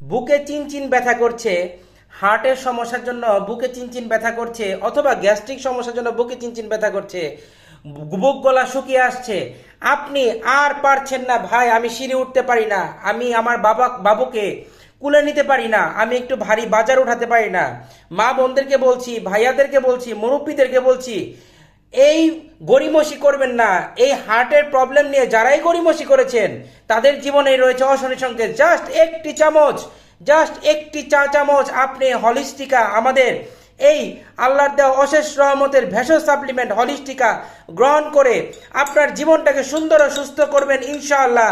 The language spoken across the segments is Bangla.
বুকে চিনচিন ব্যথা করছে, হার্টের সমস্যার জন্য বুকে চিনচিন ব্যথা করছে, অথবা গ্যাস্ট্রিক সমস্যার জন্য বুকে চিনচিন ব্যথা করছে বুক গলা শুকিয়ে আসছে। আপনি আর পারছেন না, ভাই, আমি সিঁড়ি উঠতে পারি না, আমি আমার বাবা বাবুকে কুলে নিতে পারি না, আমি একটু ভারী বাজার উঠাতে পারি না। মা বোনদেরকে বলছি, ভাইয়াদেরকে বলছি, মুরব্বীদেরকে বলছি এই গরিমসি করবেন না। এই হার্টের প্রবলেম নিয়ে যারাই গরিমসি করেছেন, তাদের জীবনে রয়েছে অশনি সংকেত। জাস্ট একটি চামচ, জাস্ট একটি চা চামচ আপনি হলিস্টিকা আমাদের এই আল্লাহর দেওয়া অশেষ রহমতের ভেষজ সাপ্লিমেন্ট হলিস্টিকা গ্রহণ করে আপনার জীবনটাকে সুন্দর ও সুস্থ করবেন ইনশাআল্লাহ।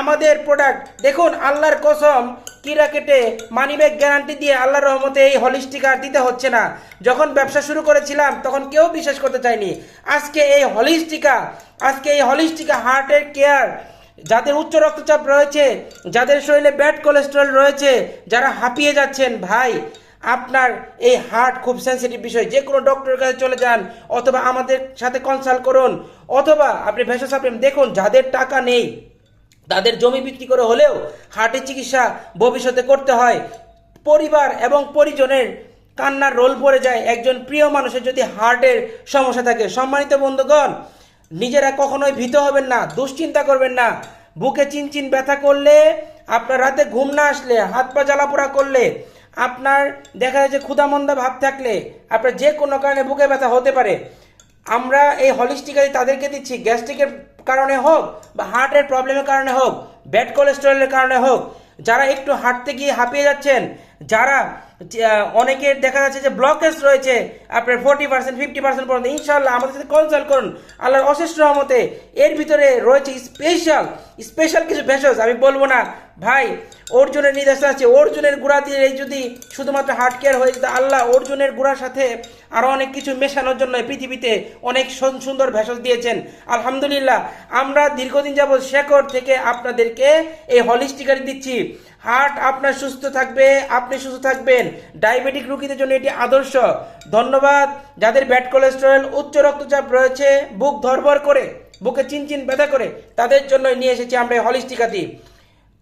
আমাদের প্রোডাক্ট দেখুন, আল্লাহর কসম কিরা কেটে মানিব্যাগ গ্যারান্টি দিয়ে আল্লাহ রহমতে এই হলিস্টিকা আর দিতে হচ্ছে না। যখন ব্যবসা শুরু করেছিলাম, তখন কেউ বিশ্বাস করতে চায়নি। আজকে এই হলিস্টিকা আজকে এই হলিস্টিকা হার্টের কেয়ার যাদের উচ্চ রক্তচাপ রয়েছে, যাদের শরীরে ব্যাড কোলেস্টেরল রয়েছে, যারা হাঁপিয়ে যাচ্ছেন, ভাই, আপনার এই হার্ট খুব সেন্সিটিভ বিষয়। যে কোনো ডক্টরের কাছে চলে যান, অথবা আমাদের সাথে কনসাল্ট করুন, অথবা আপনি ভেষজ সাপ্লিমেন্ট দেখুন, যাদের টাকা নেই তাদের জমি বিক্রি করে হলেও হার্টের চিকিৎসা ভবিষ্যতে করতে হয়। পরিবার এবং পরিজনের কান্নার রোল পড়ে যায়। একজন প্রিয় মানুষের যদি হার্টের সমস্যা থাকে, সম্মানিত বন্ধুগণ, নিজেরা কখনোই ভীত হবেন না, দুশ্চিন্তা করবেন না। বুকে চিনচিন ব্যথা করলে, আপনার রাতে ঘুম না আসলে, হাত পা জ্বালাপোড়া করলে, আপনার দেখা যায় যে ক্ষুধামন্দা ভাব থাকলে, আপনার যে কোনো কারণে বুকে ব্যথা হতে পারে। আমরা এই হলিস্টিকালি তাদেরকে দিচ্ছি গ্যাস্ট্রিকের কারণে হোক বা হার্টের প্রবলেমের কারণে হোক ব্যাড কোলেস্ট্রলের কারণে হোক, যারা একটু হাঁটতে গিয়ে হাঁপিয়ে যাচ্ছেন যারা অনেকের দেখা যাচ্ছে যে ব্লকেজ রয়েছে, আপনার ফোর্টি পার্সেন্ট ফিফটি পার্সেন্ট পর্যন্ত ইনশাল্লাহ আমাদের সাথে কনসাল্ট করুন। আল্লাহর অশেষ রহমতে এর ভিতরে রয়েছে স্পেশাল স্পেশাল কিছু ভেষজ আমি বলব না। ভাই, অর্জুনের নির্দেশ আছে। অর্জুনের গুঁড়া দিয়ে এই যদি শুধুমাত্র হার্ট কেয়ার হয়ে যেত আল্লাহ অর্জুনের গুঁড়ার সাথে আরও অনেক কিছু মেশানোর জন্য পৃথিবীতে অনেক সুন- সুন্দর ভেষজ দিয়েছেন। আলহামদুলিল্লাহ, আমরা দীর্ঘদিন যাবৎ শেকড় থেকে আপনাদেরকে এই হলিস্টিকারি দিচ্ছি। হার্ট আপনার সুস্থ থাকবে, আপনি সুস্থ থাকবেন। ডায়াবেটিক রোগীদের জন্য এটি আদর্শ। ধন্যবাদ। যাদের ব্যাড কোলেস্টেরল, উচ্চ রক্তচাপ রয়েছে, বুক ধরবর করে, বুকে চিনচিন ব্যথা করে, তাদের জন্য নিয়ে এসেছি আমরা এই হলিস্টিকাটি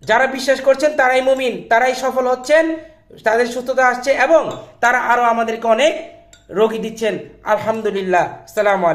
যারা বিশ্বাস করছেন, তারাই মুমিন, তারাই সফল হচ্ছেন, তাদের সুস্থতা আসছে এবং তারা আরও আমাদেরকে অনেক রোগী দিচ্ছেন। আলহামদুলিল্লাহ। সালাম